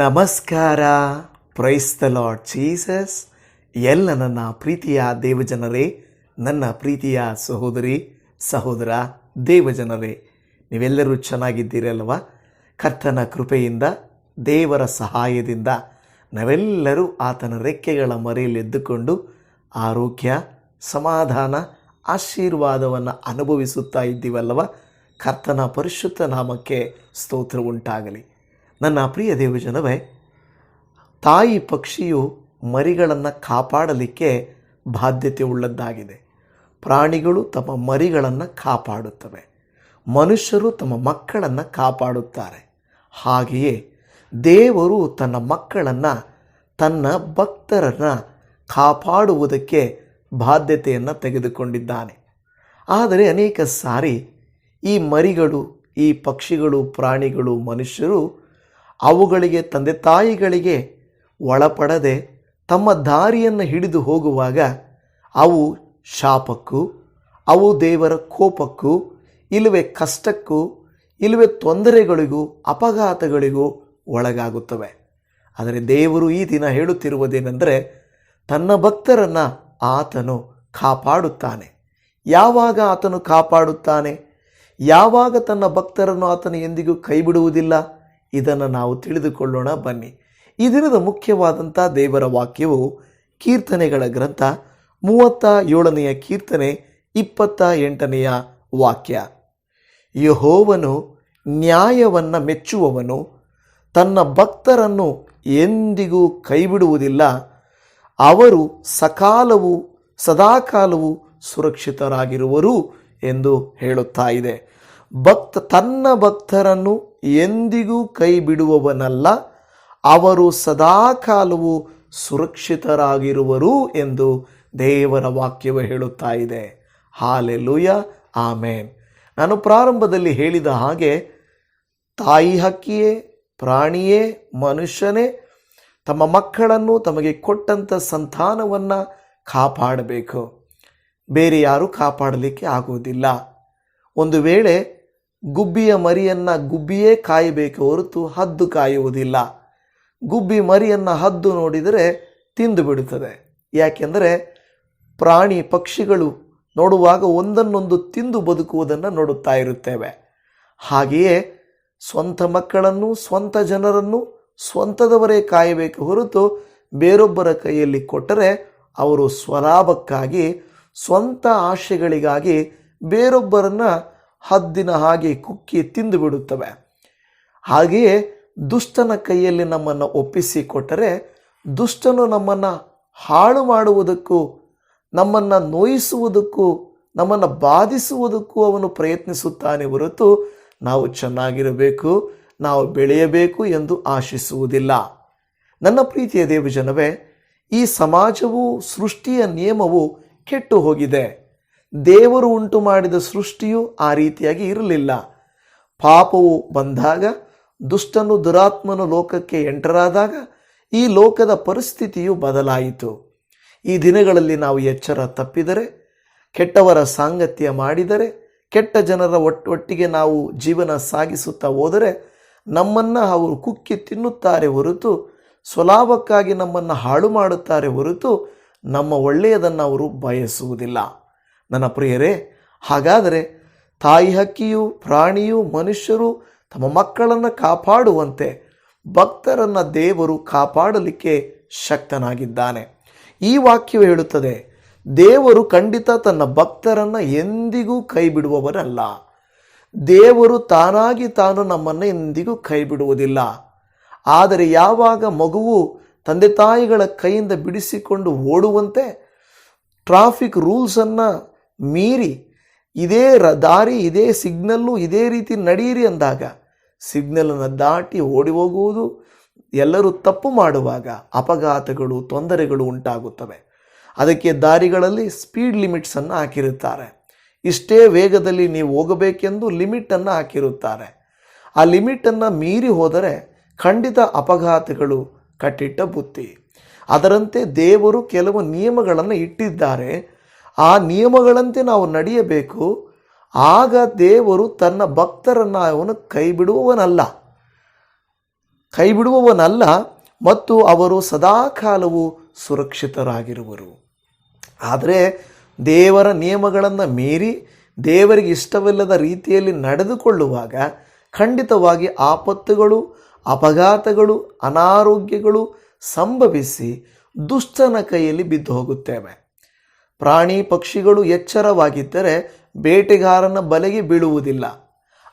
ನಮಸ್ಕಾರ. Price the Lord Jesus ಎಲ್ಲ ನನ್ನ ಪ್ರೀತಿಯ ದೇವಜನರೇ, ನನ್ನ ಪ್ರೀತಿಯ ಸಹೋದರಿ, ಸಹೋದರ ದೇವಜನರೇ, ನೀವೆಲ್ಲರೂ ಚೆನ್ನಾಗಿದ್ದೀರಲ್ವ? ಕರ್ತನ ಕೃಪೆಯಿಂದ, ದೇವರ ಸಹಾಯದಿಂದ ನಾವೆಲ್ಲರೂ ಆತನ ರೆಕ್ಕೆಗಳ ಮರೆಯಲ್ಲಿ ಎದ್ದುಕೊಂಡು ಆರೋಗ್ಯ, ಸಮಾಧಾನ, ಆಶೀರ್ವಾದವನ್ನು ಅನುಭವಿಸುತ್ತಾ ಇದ್ದೀವಲ್ಲವ ಕರ್ತನ ಪರಿಶುದ್ಧ ನಾಮಕ್ಕೆ ಸ್ತೋತ್ರ ಉಂಟಾಗಲಿ. ನನ್ನ ಪ್ರಿಯ ದೇವಜನವೇ, ತಾಯಿ ಪಕ್ಷಿಯು ಮರಿಗಳನ್ನು ಕಾಪಾಡಲಿಕ್ಕೆ ಬಾಧ್ಯತೆ ಉಳ್ಳದ್ದಾಗಿದೆ. ಪ್ರಾಣಿಗಳು ತಮ್ಮ ಮರಿಗಳನ್ನು ಕಾಪಾಡುತ್ತವೆ. ಮನುಷ್ಯರು ತಮ್ಮ ಮಕ್ಕಳನ್ನು ಕಾಪಾಡುತ್ತಾರೆ. ಹಾಗೆಯೇ ದೇವರು ತನ್ನ ಮಕ್ಕಳನ್ನು ತನ್ನ ಭಕ್ತರನ್ನು ಕಾಪಾಡುವುದಕ್ಕೆ ಬಾಧ್ಯತೆಯನ್ನು ತೆಗೆದುಕೊಂಡಿದ್ದಾನೆ. ಆದರೆ ಅನೇಕ ಸಾರಿ ಈ ಮರಿಗಳು, ಈ ಪಕ್ಷಿಗಳು, ಪ್ರಾಣಿಗಳು, ಮನುಷ್ಯರು ಅವುಗಳಿಗೆ, ತಂದೆ ತಾಯಿಗಳಿಗೆ ಒಳಪಡದೆ ತಮ್ಮ ದಾರಿಯನ್ನು ಹಿಡಿದು ಹೋಗುವಾಗ ಅವು ಶಾಪಕ್ಕೂ, ಅವು ದೇವರ ಕೋಪಕ್ಕೂ, ಇಲ್ಲವೇ ಕಷ್ಟಕ್ಕೂ, ಇಲ್ಲವೇ ತೊಂದರೆಗಳಿಗೂ, ಅಪಘಾತಗಳಿಗೂ ಒಳಗಾಗುತ್ತವೆ. ಆದರೆ ದೇವರು ಈ ದಿನ ಹೇಳುತ್ತಿರುವುದೇನೆಂದರೆ, ತನ್ನ ಭಕ್ತರನ್ನು ಆತನು ಕಾಪಾಡುತ್ತಾನೆ. ಯಾವಾಗ ಆತನು ಕಾಪಾಡುತ್ತಾನೆ? ಯಾವಾಗ ತನ್ನ ಭಕ್ತರನ್ನು ಆತನು ಎಂದಿಗೂ ಕೈ ಬಿಡುವುದಿಲ್ಲ ಇದನ್ನು ನಾವು ತಿಳಿದುಕೊಳ್ಳೋಣ, ಬನ್ನಿ. ಈ ದಿನದ ಮುಖ್ಯವಾದಂಥ ದೇವರ ವಾಕ್ಯವು ಕೀರ್ತನೆಗಳ ಗ್ರಂಥ ಮೂವತ್ತ ಏಳನೆಯ ಕೀರ್ತನೆ ಇಪ್ಪತ್ತ ಎಂಟನೆಯ ವಾಕ್ಯ. ಯಹೋವನು ನ್ಯಾಯವನ್ನು ಮೆಚ್ಚುವವನು, ತನ್ನ ಭಕ್ತರನ್ನು ಎಂದಿಗೂ ಕೈಬಿಡುವುದಿಲ್ಲ, ಅವರು ಸಕಾಲವು ಸದಾಕಾಲವು ಸುರಕ್ಷಿತರಾಗಿರುವರು ಎಂದು ಹೇಳುತ್ತಾ ಇದೆ. ಭಕ್ತ ತನ್ನ ಭಕ್ತರನ್ನು ಎಂದಿಗೂ ಕೈ ಬಿಡುವವನಲ್ಲ ಅವರು ಸದಾಕಾಲವು ಸುರಕ್ಷಿತರಾಗಿರುವರು ಎಂದು ದೇವರ ವಾಕ್ಯವು ಹೇಳುತ್ತಾ ಇದೆ. Hallelujah, amen. ನಾನು ಪ್ರಾರಂಭದಲ್ಲಿ ಹೇಳಿದ ಹಾಗೆ, ತಾಯಿ ಹಕ್ಕಿಯೇ, ಪ್ರಾಣಿಯೇ, ಮನುಷ್ಯನೇ, ತಮ್ಮ ಮಕ್ಕಳನ್ನು ತಮಗೆ ಕೊಟ್ಟಂಥ ಸಂತಾನವನ್ನು ಕಾಪಾಡಬೇಕು. ಬೇರೆ ಯಾರೂ ಕಾಪಾಡಲಿಕ್ಕೆ ಆಗುವುದಿಲ್ಲ. ಒಂದು ವೇಳೆ ಗುಬ್ಬಿಯ ಮರಿಯನ್ನು ಗುಬ್ಬಿಯೇ ಕಾಯಬೇಕು ಹೊರತು ಹದ್ದು ಕಾಯುವುದಿಲ್ಲ. ಗುಬ್ಬಿ ಮರಿಯನ್ನು ಹದ್ದು ನೋಡಿದರೆ ತಿಂದು ಬಿಡುತ್ತದೆ. ಯಾಕೆಂದರೆ ಪ್ರಾಣಿ ಪಕ್ಷಿಗಳು ನೋಡುವಾಗ ಒಂದನ್ನೊಂದು ತಿಂದು ಬದುಕುವುದನ್ನು ನೋಡುತ್ತಾ ಇರುತ್ತೇವೆ. ಹಾಗೆಯೇ ಸ್ವಂತ ಮಕ್ಕಳನ್ನು, ಸ್ವಂತ ಜನರನ್ನು ಸ್ವಂತದವರೇ ಕಾಯಬೇಕು ಹೊರತು ಬೇರೊಬ್ಬರ ಕೈಯಲ್ಲಿ ಕೊಟ್ಟರೆ ಅವರು ಸ್ವಲಾಭಕ್ಕಾಗಿ, ಸ್ವಂತ ಆಶೆಗಳಿಗಾಗಿ ಬೇರೊಬ್ಬರನ್ನ ಹದ್ದಿನ ಹಾಗೆ ಕುಕ್ಕಿ ತಿಂದು ಬಿಡುತ್ತವೆ. ಹಾಗೆಯೇ ದುಷ್ಟನ ಕೈಯಲ್ಲಿ ನಮ್ಮನ್ನು ಒಪ್ಪಿಸಿಕೊಟ್ಟರೆ ದುಷ್ಟನು ನಮ್ಮನ್ನು ಹಾಳು ಮಾಡುವುದಕ್ಕೂ, ನಮ್ಮನ್ನು ನೋಯಿಸುವುದಕ್ಕೂ, ನಮ್ಮನ್ನು ಬಾಧಿಸುವುದಕ್ಕೂ ಅವನು ಪ್ರಯತ್ನಿಸುತ್ತಾನೆ ಹೊರತು ನಾವು ಚೆನ್ನಾಗಿರಬೇಕು, ನಾವು ಬೆಳೆಯಬೇಕು ಎಂದು ಆಶಿಸುವುದಿಲ್ಲ. ನನ್ನ ಪ್ರೀತಿಯ ದೇವಜನವೇ, ಈ ಸಮಾಜವು ಸೃಷ್ಟಿಯ ನಿಯಮವು ಕೆಟ್ಟು ಹೋಗಿದೆ. ದೇವರು ಉಂಟು ಮಾಡಿದ ಸೃಷ್ಟಿಯು ಆ ರೀತಿಯಾಗಿ ಇರಲಿಲ್ಲ. ಪಾಪವು ಬಂದಾಗ, ದುಷ್ಟನು ದುರಾತ್ಮನು ಲೋಕಕ್ಕೆ ಎಂಟರಾದಾಗ, ಈ ಲೋಕದ ಪರಿಸ್ಥಿತಿಯು ಬದಲಾಯಿತು. ಈ ದಿನಗಳಲ್ಲಿ ನಾವು ಎಚ್ಚರ ತಪ್ಪಿದರೆ, ಕೆಟ್ಟವರ ಸಾಂಗತ್ಯ ಮಾಡಿದರೆ, ಕೆಟ್ಟ ಜನರ ಒಟ್ಟೊಟ್ಟಿಗೆ ನಾವು ಜೀವನ ಸಾಗಿಸುತ್ತಾ ಹೋದರೆ, ನಮ್ಮನ್ನು ಅವರು ಕುಕ್ಕಿ ತಿನ್ನುತ್ತಾರೆ ಹೊರತು, ಸ್ವಲಾಭಕ್ಕಾಗಿ ನಮ್ಮನ್ನು ಹಾಳು ಮಾಡುತ್ತಾರೆ ಹೊರತು, ನಮ್ಮ ಒಳ್ಳೆಯದನ್ನು ಅವರು ಬಯಸುವುದಿಲ್ಲ. ನನ್ನ ಪ್ರಿಯರೇ, ಹಾಗಾದರೆ ತಾಯಿ ಹಕ್ಕಿಯು, ಪ್ರಾಣಿಯು, ಮನುಷ್ಯರು ತಮ್ಮ ಮಕ್ಕಳನ್ನು ಕಾಪಾಡುವಂತೆ ಭಕ್ತರನ್ನು ದೇವರು ಕಾಪಾಡಲಿಕ್ಕೆ ಶಕ್ತನಾಗಿದ್ದಾನೆ. ಈ ವಾಕ್ಯವು ಹೇಳುತ್ತದೆ, ದೇವರು ಖಂಡಿತ ತನ್ನ ಭಕ್ತರನ್ನು ಎಂದಿಗೂ ಕೈ ಬಿಡುವವರಲ್ಲ ದೇವರು ತಾನಾಗಿ ತಾನು ನಮ್ಮನ್ನು ಎಂದಿಗೂ ಕೈ ಬಿಡುವುದಿಲ್ಲ ಆದರೆ ಯಾವಾಗ ಮಗುವು ತಂದೆ ತಾಯಿಗಳ ಕೈಯಿಂದ ಬಿಡಿಸಿಕೊಂಡು ಓಡುವಂತೆ, ಟ್ರಾಫಿಕ್ ರೂಲ್ಸನ್ನು ಮೀರಿ, ಇದೇ ರ, ದಾರಿ, ಇದೇ ಸಿಗ್ನಲ್ಲು, ಇದೇ ರೀತಿ ನಡೆಯಿರಿ ಅಂದಾಗ ಸಿಗ್ನಲನ್ನು ದಾಟಿ ಓಡಿ ಹೋಗುವುದು, ಎಲ್ಲರೂ ತಪ್ಪು ಮಾಡುವಾಗ ಅಪಘಾತಗಳು, ತೊಂದರೆಗಳು ಉಂಟಾಗುತ್ತವೆ. ಅದಕ್ಕೆ ದಾರಿಗಳಲ್ಲಿ ಸ್ಪೀಡ್ ಲಿಮಿಟ್ಸನ್ನು ಹಾಕಿರುತ್ತಾರೆ. ಇಷ್ಟೇ ವೇಗದಲ್ಲಿ ನೀವು ಹೋಗಬೇಕೆಂದು ಲಿಮಿಟನ್ನು ಹಾಕಿರುತ್ತಾರೆ. ಆ ಲಿಮಿಟನ್ನು ಮೀರಿ ಹೋದರೆ ಖಂಡಿತ ಅಪಘಾತಗಳು ಕಟ್ಟಿಟ್ಟ ಬುತ್ತಿ. ಅದರಂತೆ ದೇವರು ಕೆಲವು ನಿಯಮಗಳನ್ನು ಇಟ್ಟಿದ್ದಾರೆ. ಆ ನಿಯಮಗಳಂತೆ ನಾವು ನಡೆಯಬೇಕು. ಆಗ ದೇವರು ತನ್ನ ಭಕ್ತರನ್ನು ಅವನು ಕೈಬಿಡುವವನಲ್ಲ. ಕೈಬಿಡುವವನಲ್ಲ ಮತ್ತು ಅವರು ಸದಾಕಾಲವು ಸುರಕ್ಷಿತರಾಗಿರುವರು. ಆದರೆ ದೇವರ ನಿಯಮಗಳನ್ನು ಮೀರಿ ದೇವರಿಗೆ ಇಷ್ಟವಿಲ್ಲದ ರೀತಿಯಲ್ಲಿ ನಡೆದುಕೊಳ್ಳುವಾಗ ಖಂಡಿತವಾಗಿ ಆಪತ್ತುಗಳು, ಅಪಘಾತಗಳು, ಅನಾರೋಗ್ಯಗಳು ಸಂಭವಿಸಿ ದುಷ್ಟನ ಕೈಯಲ್ಲಿ ಬಿದ್ದು ಹೋಗುತ್ತೇವೆ. ಪ್ರಾಣಿ ಪಕ್ಷಿಗಳು ಎಚ್ಚರವಾಗಿದ್ದರೆ ಬೇಟೆಗಾರನ ಬಲೆಗೆ ಬೀಳುವುದಿಲ್ಲ.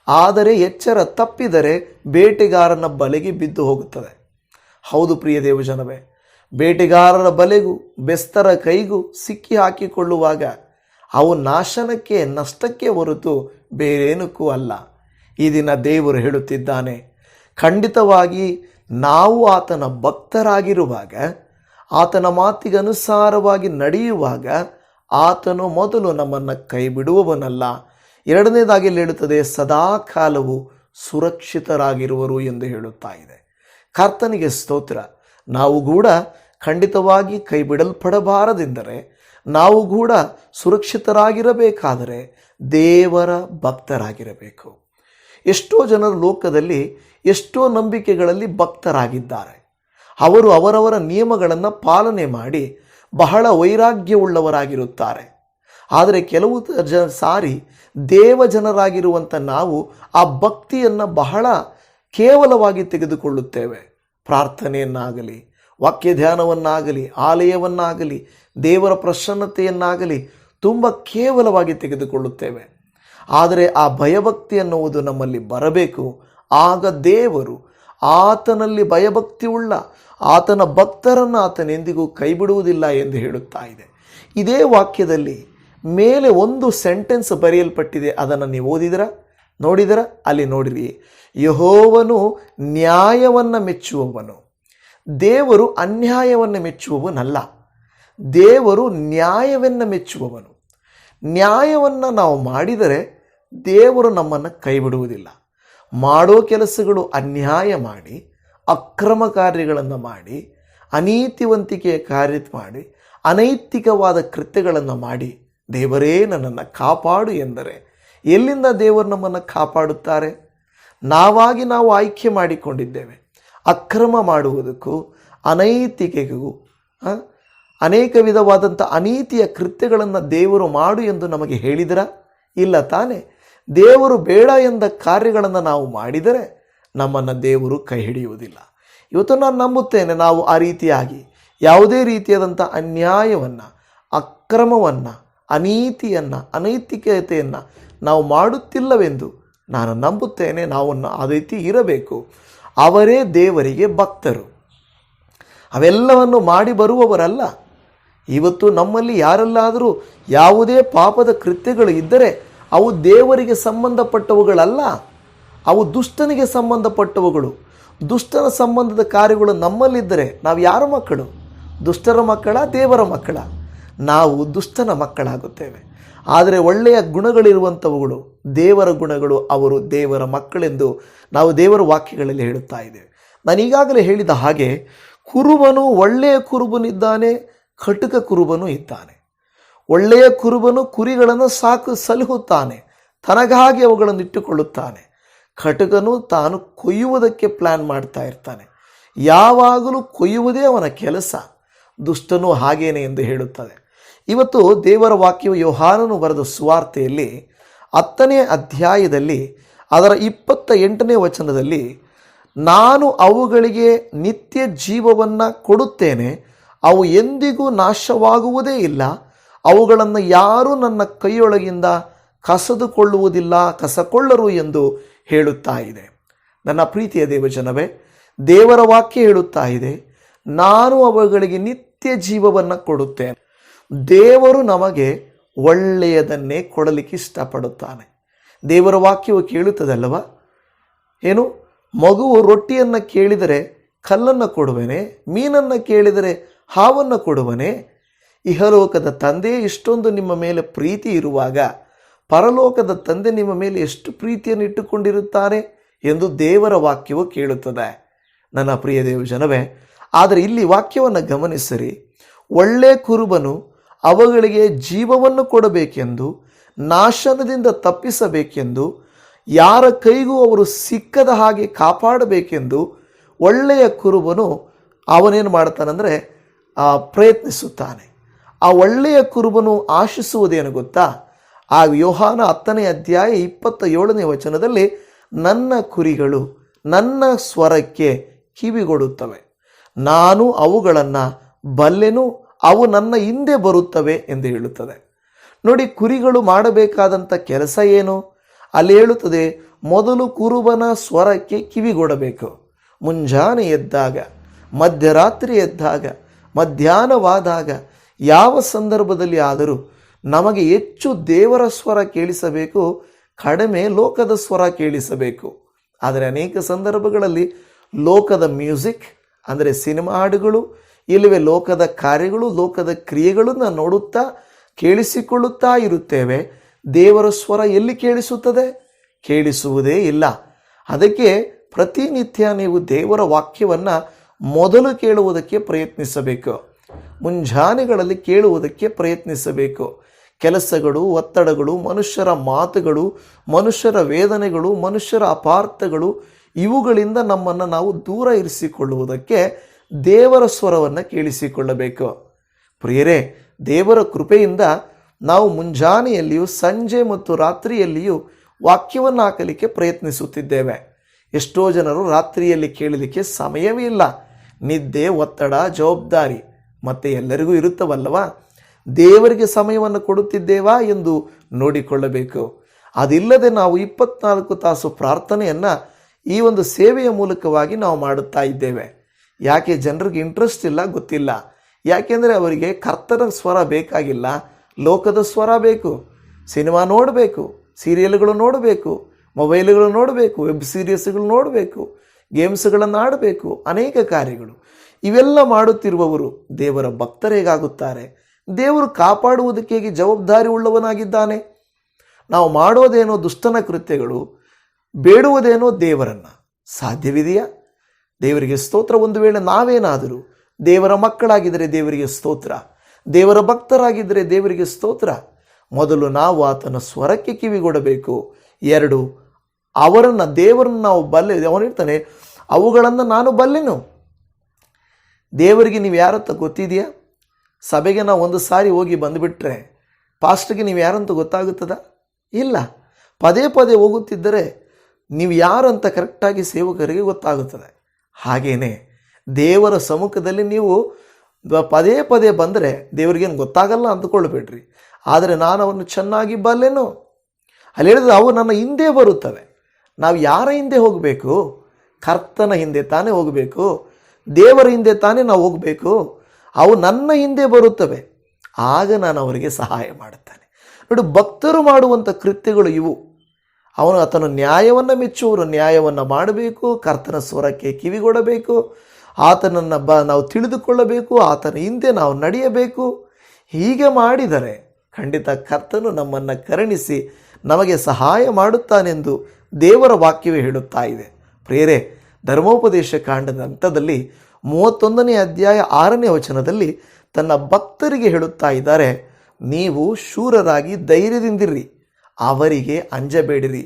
ಆದರೆ ಎಚ್ಚರ ತಪ್ಪಿದರೆ ಬೇಟೆಗಾರನ ಬಲೆಗೆ ಬಿದ್ದು ಹೋಗುತ್ತದೆ. ಹೌದು ಪ್ರಿಯ ದೇವಜನವೇ, ಬೇಟೆಗಾರರ ಬಲೆಗೂ ಬೆಸ್ತರ ಕೈಗೂ ಸಿಕ್ಕಿ ಹಾಕಿಕೊಳ್ಳುವಾಗ ಅವು ನಾಶನಕ್ಕೆ ನಷ್ಟಕ್ಕೆ ಹೊರತು ಬೇರೇನಕ್ಕೂ ಅಲ್ಲ. ಈ ದಿನ ದೇವರು ಹೇಳುತ್ತಿದ್ದಾನೆ, ಖಂಡಿತವಾಗಿ ನಾವು ಆತನ ಭಕ್ತರಾಗಿರುವಾಗ ಆತನ ಮಾತಿಗೆ ಅನುಸಾರವಾಗಿ ನಡೆಯುವಾಗ ಆತನು ಮೊದಲು ನಮ್ಮನ್ನು ಕೈ ಬಿಡುವವನಲ್ಲ ಎರಡನೇದಾಗಿ ಹೇಳುತ್ತದೆ, ಸದಾ ಕಾಲವು ಸುರಕ್ಷಿತರಾಗಿರುವರು ಎಂದು ಹೇಳುತ್ತಾ ಇದೆ. ಕರ್ತನಿಗೆ ಸ್ತೋತ್ರ. ನಾವು ಕೂಡ ಖಂಡಿತವಾಗಿ ಕೈ ಬಿಡಲ್ಪಡಬಾರದೆಂದರೆ ನಾವು ಕೂಡ ಸುರಕ್ಷಿತರಾಗಿರಬೇಕಾದರೆ ದೇವರ ಭಕ್ತರಾಗಿರಬೇಕು. ಎಷ್ಟೋ ಜನರು ಲೋಕದಲ್ಲಿ, ಎಷ್ಟೋ ನಂಬಿಕೆಗಳಲ್ಲಿ ಭಕ್ತರಾಗಿದ್ದಾರೆ. ಅವರು ಅವರವರ ನಿಯಮಗಳನ್ನು ಪಾಲನೆ ಮಾಡಿ ಬಹಳ ವೈರಾಗ್ಯವುಳ್ಳವರಾಗಿರುತ್ತಾರೆ. ಆದರೆ ಕೆಲವು ಜ ಸಾರಿ ದೇವ ಜನರಾಗಿರುವಂಥ ನಾವು ಆ ಭಕ್ತಿಯನ್ನು ಬಹಳ ಕೇವಲವಾಗಿ ತೆಗೆದುಕೊಳ್ಳುತ್ತೇವೆ. ಪ್ರಾರ್ಥನೆಯನ್ನಾಗಲಿ ವಾಕ್ಯ ಧ್ಯಾನವನ್ನಾಗಲಿ ಆಲಯವನ್ನಾಗಲಿ, ದೇವರ ಪ್ರಸನ್ನತೆಯನ್ನಾಗಲಿ ತುಂಬ ಕೇವಲವಾಗಿ ತೆಗೆದುಕೊಳ್ಳುತ್ತೇವೆ. ಆದರೆ ಆ ಭಯಭಕ್ತಿ ಅನ್ನುವುದು ನಮ್ಮಲ್ಲಿ ಬರಬೇಕು. ಆಗ ದೇವರು ಆತನಲ್ಲಿ ಭಯಭಕ್ತಿ ಉಳ್ಳ ಆತನ ಭಕ್ತರನ್ನು ಆತನೆಂದಿಗೂ ಕೈಬಿಡುವುದಿಲ್ಲ ಎಂದು ಹೇಳುತ್ತಾ ಇದೆ. ಇದೇ ವಾಕ್ಯದಲ್ಲಿ ಮೇಲೆ ಒಂದು ಸೆಂಟೆನ್ಸ್ ಬರೆಯಲ್ಪಟ್ಟಿದೆ. ಅದನ್ನು ನೀವು ಓದಿದಿರ? ನೋಡಿದರ? ಅಲ್ಲಿ ನೋಡಿರಿ. ಯಹೋವನು ನ್ಯಾಯವನ್ನು ಮೆಚ್ಚುವವನು. ದೇವರು ಅನ್ಯಾಯವನ್ನು ಮೆಚ್ಚುವವನಲ್ಲ. ದೇವರು ನ್ಯಾಯವನ್ನು ಮೆಚ್ಚುವವನು. ನ್ಯಾಯವನ್ನು ನಾವು ಮಾಡಿದರೆ ದೇವರು ನಮ್ಮನ್ನು ಕೈ ಬಿಡುವುದಿಲ್ಲ ಮಾಡೋ ಕೆಲಸಗಳು ಅನ್ಯಾಯ ಮಾಡಿ ಅಕ್ರಮ ಕಾರ್ಯಗಳನ್ನು ಮಾಡಿ ಅನೀತಿವಂತಿಕೆಯ ಕಾರ್ಯ ಮಾಡಿ, ಅನೈತಿಕವಾದ ಕೃತ್ಯಗಳನ್ನು ಮಾಡಿ, ದೇವರೇ ನನ್ನನ್ನು ಕಾಪಾಡು ಎಂದರೆ ಎಲ್ಲಿಂದ ದೇವರು ನಮ್ಮನ್ನು ಕಾಪಾಡುತ್ತಾರೆ? ನಾವಾಗಿ ನಾವು ಆಯ್ಕೆ ಮಾಡಿಕೊಂಡಿದ್ದೇವೆ. ಅಕ್ರಮ ಮಾಡುವುದಕ್ಕೂ, ಅನೈತಿಕೆಗೂ ಅನೇಕ ವಿಧವಾದಂಥ ಅನೀತಿಯ ಕೃತ್ಯಗಳನ್ನು ದೇವರು ಮಾಡು ಎಂದು ನಮಗೆ ಹೇಳಿದರ? ಇಲ್ಲ ತಾನೇ. ದೇವರು ಬೇಡ ಎಂದ ಕಾರ್ಯಗಳನ್ನು ನಾವು ಮಾಡಿದರೆ ನಮ್ಮನ್ನು ದೇವರು ಕೈ ಹಿಡಿಯುವುದಿಲ್ಲ. ಇವತ್ತು ನಾನು ನಂಬುತ್ತೇನೆ ನಾವು ಆ ರೀತಿಯಾಗಿ ಯಾವುದೇ ರೀತಿಯಾದಂಥ ಅನ್ಯಾಯವನ್ನು, ಅಕ್ರಮವನ್ನು, ಅನೀತಿಯನ್ನು, ಅನೈತಿಕತೆಯನ್ನು ನಾವು ಮಾಡುತ್ತಿಲ್ಲವೆಂದು ನಾನು ನಂಬುತ್ತೇನೆ. ನಾವು ಆ ರೀತಿ ಇರಬೇಕು. ಅವರೇ ದೇವರಿಗೆ ಭಕ್ತರು. ಅವೆಲ್ಲವನ್ನು ಮಾಡಿ ಬರುವವರಲ್ಲ. ಇವತ್ತು ನಮ್ಮಲ್ಲಿ ಯಾರಲ್ಲಾದರೂ ಯಾವುದೇ ಪಾಪದ ಕೃತ್ಯಗಳು ಇದ್ದರೆ ಅವು ದೇವರಿಗೆ ಸಂಬಂಧಪಟ್ಟವುಗಳಲ್ಲ. ಅವು ದುಷ್ಟನಿಗೆ ಸಂಬಂಧಪಟ್ಟವುಗಳು. ದುಷ್ಟನ ಸಂಬಂಧದ ಕಾರ್ಯಗಳು ನಮ್ಮಲ್ಲಿದ್ದರೆ ನಾವು ಯಾರ ಮಕ್ಕಳು? ದುಷ್ಟರ ಮಕ್ಕಳ, ದೇವರ ಮಕ್ಕಳ? ನಾವು ದುಷ್ಟನ ಮಕ್ಕಳಾಗುತ್ತೇವೆ. ಆದರೆ ಒಳ್ಳೆಯ ಗುಣಗಳಿರುವಂಥವುಗಳು, ದೇವರ ಗುಣಗಳು ಅವರು ದೇವರ ಮಕ್ಕಳೆಂದು ನಾವು ದೇವರ ವಾಕ್ಯಗಳಲ್ಲಿ ಹೇಳುತ್ತಾ ಇದ್ದೇವೆ. ನಾನು ಈಗಾಗಲೇ ಹೇಳಿದ ಹಾಗೆ, ಕುರುಬನು ಒಳ್ಳೆಯ ಕುರುಬನಿದ್ದಾನೆ ಕಟುಕ ಕುರುಬನು ಇದ್ದಾನೆ. ಒಳ್ಳೆಯ ಕುರುಬನು ಕುರಿಗಳನ್ನು ಸಾಕು, ಸಲಹುತ್ತಾನೆ, ತನಗಾಗಿ ಅವುಗಳನ್ನು ಇಟ್ಟುಕೊಳ್ಳುತ್ತಾನೆ. ಕಟುಕನು ತಾನು ಕೊಯ್ಯುವುದಕ್ಕೆ ಪ್ಲ್ಯಾನ್ ಮಾಡ್ತಾ ಇರ್ತಾನೆ. ಯಾವಾಗಲೂ ಕೊಯ್ಯುವುದೇ ಅವನ ಕೆಲಸ. ದುಷ್ಟನು ಹಾಗೇನೆ ಎಂದು ಹೇಳುತ್ತದೆ. ಇವತ್ತು ದೇವರ ವಾಕ್ಯವು ಯೋಹಾನನು ಬರೆದ ಸುವಾರ್ತೆಯಲ್ಲಿ ಹತ್ತನೇ ಅಧ್ಯಾಯದಲ್ಲಿ ಅದರ ಇಪ್ಪತ್ತ ಎಂಟನೇ ವಚನದಲ್ಲಿ ನಾನು ಅವುಗಳಿಗೆ ನಿತ್ಯ ಜೀವವನ್ನು ಕೊಡುತ್ತೇನೆ. ಅವು ಎಂದಿಗೂ ನಾಶವಾಗುವುದೇ ಇಲ್ಲ. ಅವುಗಳನ್ನು ಯಾರೂ ನನ್ನ ಕೈಯೊಳಗಿಂದ ಕಸದುಕೊಳ್ಳುವುದಿಲ್ಲ, ಕಸಕೊಳ್ಳರು ಎಂದು ಹೇಳುತ್ತಾ ಇದೆ. ನನ್ನ ಪ್ರೀತಿಯ ದೇವಜನವೇ, ದೇವರ ವಾಕ್ಯ ಹೇಳುತ್ತಾ ಇದೆ, ನಾನು ಅವುಗಳಿಗೆ ನಿತ್ಯ ಜೀವವನ್ನು ಕೊಡುತ್ತೇನೆ. ದೇವರು ನಮಗೆ ಒಳ್ಳೆಯದನ್ನೇ ಕೊಡಲಿಕ್ಕೆ ಇಷ್ಟಪಡುತ್ತಾನೆ. ದೇವರ ವಾಕ್ಯವು ಕೇಳುತ್ತದಲ್ಲವ? ಏನು? ಮಗುವು ರೊಟ್ಟಿಯನ್ನು ಕೇಳಿದರೆ ಕಲ್ಲನ್ನು ಕೊಡುವನೆ, ಮೀನನ್ನು ಕೇಳಿದರೆ ಹಾವನ್ನು ಕೊಡುವನೆ? ಇಹಲೋಕದ ತಂದೆ, ಇಷ್ಟೊಂದು ನಿಮ್ಮ ಮೇಲೆ ಪ್ರೀತಿ ಇರುವಾಗ ಪರಲೋಕದ ತಂದೆ ನಿಮ್ಮ ಮೇಲೆ ಎಷ್ಟು ಪ್ರೀತಿಯನ್ನು ಇಟ್ಟುಕೊಂಡಿರುತ್ತಾರೆ ಎಂದು ದೇವರ ವಾಕ್ಯವು ಕೇಳುತ್ತದೆ. ನನ್ನ ಪ್ರಿಯ ದೇವ ಜನವೇ, ಆದರೆ ಇಲ್ಲಿ ವಾಕ್ಯವನ್ನು ಗಮನಿಸಿರಿ. ಒಳ್ಳೆ ಕುರುಬನು ಅವುಗಳಿಗೆ ಜೀವವನ್ನು ಕೊಡಬೇಕೆಂದು, ನಾಶನದಿಂದ ತಪ್ಪಿಸಬೇಕೆಂದು, ಯಾರ ಕೈಗೂ ಅವರು ಸಿಕ್ಕದ ಹಾಗೆ ಕಾಪಾಡಬೇಕೆಂದು ಒಳ್ಳೆಯ ಕುರುಬನು ಅವನೇನು ಮಾಡ್ತಾನಂದರೆ ಪ್ರಯತ್ನಿಸುತ್ತಾನೆ. ಆ ಒಳ್ಳೆಯ ಕುರುಬನು ಆಶಿಸುವುದೇನು ಗೊತ್ತಾ? ಆ ವ್ಯೂಹಾನ ಹತ್ತನೇ ಅಧ್ಯಾಯ ಇಪ್ಪತ್ತ ಏಳನೇ ವಚನದಲ್ಲಿ ನನ್ನ ಕುರಿಗಳು ನನ್ನ ಸ್ವರಕ್ಕೆ ಕಿವಿಗೊಡುತ್ತವೆ. ನಾನು ಅವುಗಳನ್ನು ಬಲ್ಲೆನು, ಅವು ನನ್ನ ಹಿಂದೆ ಬರುತ್ತವೆ ಎಂದು ಹೇಳುತ್ತದೆ. ನೋಡಿ, ಕುರಿಗಳು ಮಾಡಬೇಕಾದಂಥ ಕೆಲಸ ಏನು? ಅಲ್ಲಿ ಹೇಳುತ್ತದೆ, ಮೊದಲು ಕುರುಬನ ಸ್ವರಕ್ಕೆ ಕಿವಿಗೊಡಬೇಕು. ಮುಂಜಾನೆ ಎದ್ದಾಗ, ಮಧ್ಯರಾತ್ರಿ ಎದ್ದಾಗ, ಮಧ್ಯಾಹ್ನವಾದಾಗ ಯಾವ ಸಂದರ್ಭದಲ್ಲಿ ಆದರೂ ನಮಗೆ ಹೆಚ್ಚು ದೇವರ ಸ್ವರ ಕೇಳಿಸಬೇಕು, ಕಡಿಮೆ ಲೋಕದ ಸ್ವರ ಕೇಳಿಸಬೇಕು. ಆದರೆ ಅನೇಕ ಸಂದರ್ಭಗಳಲ್ಲಿ ಲೋಕದ ಮ್ಯೂಸಿಕ್, ಅಂದರೆ ಸಿನಿಮಾ ಹಾಡುಗಳು, ಇಲ್ಲವೇ ಲೋಕದ ಕಾರ್ಯಗಳು, ಲೋಕದ ಕ್ರಿಯೆಗಳನ್ನು ನೋಡುತ್ತಾ, ಕೇಳಿಸಿಕೊಳ್ಳುತ್ತಾ ಇರುತ್ತೇವೆ. ದೇವರ ಸ್ವರ ಎಲ್ಲಿ ಕೇಳಿಸುತ್ತದೆ? ಕೇಳಿಸುವುದೇ ಇಲ್ಲ. ಅದಕ್ಕೆ ಪ್ರತಿನಿತ್ಯ ನೀವು ದೇವರ ವಾಕ್ಯವನ್ನು ಮೊದಲು ಕೇಳುವುದಕ್ಕೆ ಪ್ರಯತ್ನಿಸಬೇಕು. ಮುಂಜಾನೆಗಳಲ್ಲಿ ಕೇಳುವುದಕ್ಕೆ ಪ್ರಯತ್ನಿಸಬೇಕು. ಕೆಲಸಗಳು, ಒತ್ತಡಗಳು, ಮನುಷ್ಯರ ಮಾತುಗಳು, ಮನುಷ್ಯರ ವೇದನೆಗಳು, ಮನುಷ್ಯರ ಅಪಾರ್ಥಗಳು, ಇವುಗಳಿಂದ ನಮ್ಮನ್ನು ನಾವು ದೂರ ಇರಿಸಿಕೊಳ್ಳುವುದಕ್ಕೆ ದೇವರ ಸ್ವರವನ್ನು ಕೇಳಿಸಿಕೊಳ್ಳಬೇಕು. ಪ್ರಿಯರೇ, ದೇವರ ಕೃಪೆಯಿಂದ ನಾವು ಮುಂಜಾನೆಯಲ್ಲಿಯೂ, ಸಂಜೆ ಮತ್ತು ರಾತ್ರಿಯಲ್ಲಿಯೂ ವಾಕ್ಯವನ್ನು ಹಾಕಲಿಕ್ಕೆ ಪ್ರಯತ್ನಿಸುತ್ತಿದ್ದೇವೆ. ಎಷ್ಟೋ ಜನರು ರಾತ್ರಿಯಲ್ಲಿ ಕೇಳಲಿಕ್ಕೆ ಸಮಯವೇ ಇಲ್ಲ. ನಿದ್ದೆ, ಒತ್ತಡ, ಜವಾಬ್ದಾರಿ ಮತ್ತೆ ಎಲ್ಲರಿಗೂ ಇರುತ್ತವಲ್ಲವಾ? ದೇವರಿಗೆ ಸಮಯವನ್ನು ಕೊಡುತ್ತಿದ್ದೇವಾ ಎಂದು ನೋಡಿಕೊಳ್ಳಬೇಕು. ಅದಿಲ್ಲದೆ ನಾವು ಇಪ್ಪತ್ನಾಲ್ಕು ತಾಸು ಪ್ರಾರ್ಥನೆಯನ್ನು ಈ ಒಂದು ಸೇವೆಯ ಮೂಲಕವಾಗಿ ನಾವು ಮಾಡುತ್ತಾ ಇದ್ದೇವೆ. ಯಾಕೆ ಜನರಿಗೆ ಇಂಟ್ರೆಸ್ಟ್ ಇಲ್ಲ? ಗೊತ್ತಿಲ್ಲ. ಯಾಕೆಂದರೆ ಅವರಿಗೆ ಕರ್ತನ ಸ್ವರ ಬೇಕಾಗಿಲ್ಲ. ಲೋಕದ ಸ್ವರ ಬೇಕು. ಸಿನಿಮಾ ನೋಡಬೇಕು. ಸೀರಿಯಲ್ಗಳು ನೋಡಬೇಕು. ಮೊಬೈಲ್ಗಳು ನೋಡಬೇಕು. ವೆಬ್ ಸೀರಿಯಸ್ಗಳು ನೋಡಬೇಕು. ಗೇಮ್ಸ್ಗಳನ್ನು ಆಡಬೇಕು. ಅನೇಕ ಕಾರ್ಯಗಳು. ಇವೆಲ್ಲ ಮಾಡುತ್ತಿರುವವರು ದೇವರ ಭಕ್ತರೇಗಾಗುತ್ತಾರೆ. ದೇವರು ಕಾಪಾಡುವುದಕ್ಕೆ ಜವಾಬ್ದಾರಿ ಉಳ್ಳವನಾಗಿದ್ದಾನೆ ನಾವು ಮಾಡೋದೇನೋ ದುಷ್ಟನ ಕೃತ್ಯಗಳು, ಬೇಡುವುದೇನೋ ದೇವರನ್ನು. ಸಾಧ್ಯವಿದೆಯಾ? ದೇವರಿಗೆ ಸ್ತೋತ್ರ ಒಂದು ವೇಳೆ ನಾವೇನಾದರೂ, ದೇವರ ಮಕ್ಕಳಾಗಿದ್ದರೆ ದೇವರಿಗೆ ಸ್ತೋತ್ರ, ದೇವರ ಭಕ್ತರಾಗಿದ್ದರೆ ದೇವರಿಗೆ ಸ್ತೋತ್ರ, ಮೊದಲು ನಾವು ಆತನ ಸ್ವರಕ್ಕೆ ಕಿವಿಗೊಡಬೇಕು. ಎರಡು, ಅವರನ್ನು, ದೇವರನ್ನು ನಾವು ಬಲ್ಲೆ ಅವನಿರ್ತಾನೆ ಅವುಗಳನ್ನು ನಾನು ಬಲ್ಲೆನು. ದೇವರಿಗೆ ನೀವು ಯಾರತ್ತ ಗೊತ್ತಿದೆಯಾ ಸಭೆಗೆ ನಾವು ಒಂದು ಸಾರಿ ಹೋಗಿ ಬಂದುಬಿಟ್ರೆ ಪಾಸ್ಟ್ಗೆ ನೀವು ಯಾರಂತ ಗೊತ್ತಾಗುತ್ತದ? ಇಲ್ಲ. ಪದೇ ಪದೇ ಹೋಗುತ್ತಿದ್ದರೆ ನೀವು ಯಾರಂತ ಕರೆಕ್ಟಾಗಿ ಸೇವಕರಿಗೆ ಗೊತ್ತಾಗುತ್ತದೆ. ಹಾಗೆಯೇ ದೇವರ ಸಮ್ಮುಖದಲ್ಲಿ ನೀವು ಪದೇ ಪದೇ ಬಂದರೆ ದೇವರಿಗೇನು ಗೊತ್ತಾಗಲ್ಲ ಅಂದುಕೊಳ್ಬೇಡ್ರಿ. ಆದರೆ ನಾನು ಅವನು ಚೆನ್ನಾಗಿ ಬಲ್ಲೆನು ಅಲ್ಲಿ ಹೇಳಿದ್ರೆ ಅವು ನನ್ನ ಹಿಂದೆ ಬರುತ್ತವೆ. ನಾವು ಯಾರ ಹಿಂದೆ ಹೋಗಬೇಕು? ಕರ್ತನ ಹಿಂದೆ ತಾನೇ ಹೋಗಬೇಕು? ದೇವರ ಹಿಂದೆ ತಾನೇ ನಾವು ಹೋಗಬೇಕು? ಅವು ನನ್ನ ಹಿಂದೆ ಬರುತ್ತವೆ. ಆಗ ನಾನು ಅವರಿಗೆ ಸಹಾಯ ಮಾಡುತ್ತೇನೆ. ನೋಡಿ, ಭಕ್ತರು ಮಾಡುವಂಥ ಕೃತ್ಯಗಳು ಇವು. ಅವನು ಆತನ ನ್ಯಾಯವನ್ನು ಮೆಚ್ಚುವರು ನ್ಯಾಯವನ್ನು ಮಾಡಬೇಕು, ಕರ್ತನ ಸ್ವರಕ್ಕೆ ಕಿವಿಗೊಡಬೇಕು, ಆತನನ್ನು ಬ, ನಾವು ತಿಳಿದುಕೊಳ್ಳಬೇಕು, ಆತನ ಹಿಂದೆ ನಾವು ನಡೆಯಬೇಕು. ಹೀಗೆ ಮಾಡಿದರೆ ಖಂಡಿತ ಕರ್ತನು ನಮ್ಮನ್ನು ಕರುಣಿಸಿ ನಮಗೆ ಸಹಾಯ ಮಾಡುತ್ತಾನೆಂದು ದೇವರ ವಾಕ್ಯವೇ ಹೇಳುತ್ತಾ ಇದೆ. ಪ್ರೇರೆ, ಧರ್ಮೋಪದೇಶ ಕಾಂಡದ ಹಂತದಲ್ಲಿ ಮೂವತ್ತೊಂದನೇ ಅಧ್ಯಾಯ ಆರನೇ ವಚನದಲ್ಲಿ ತನ್ನ ಭಕ್ತರಿಗೆ ಹೇಳುತ್ತಾ ಇದ್ದಾರೆ, ನೀವು ಶೂರರಾಗಿ ಧೈರ್ಯದಿಂದಿರ್ರಿ ಅವರಿಗೆ ಅಂಜಬೇಡಿರಿ,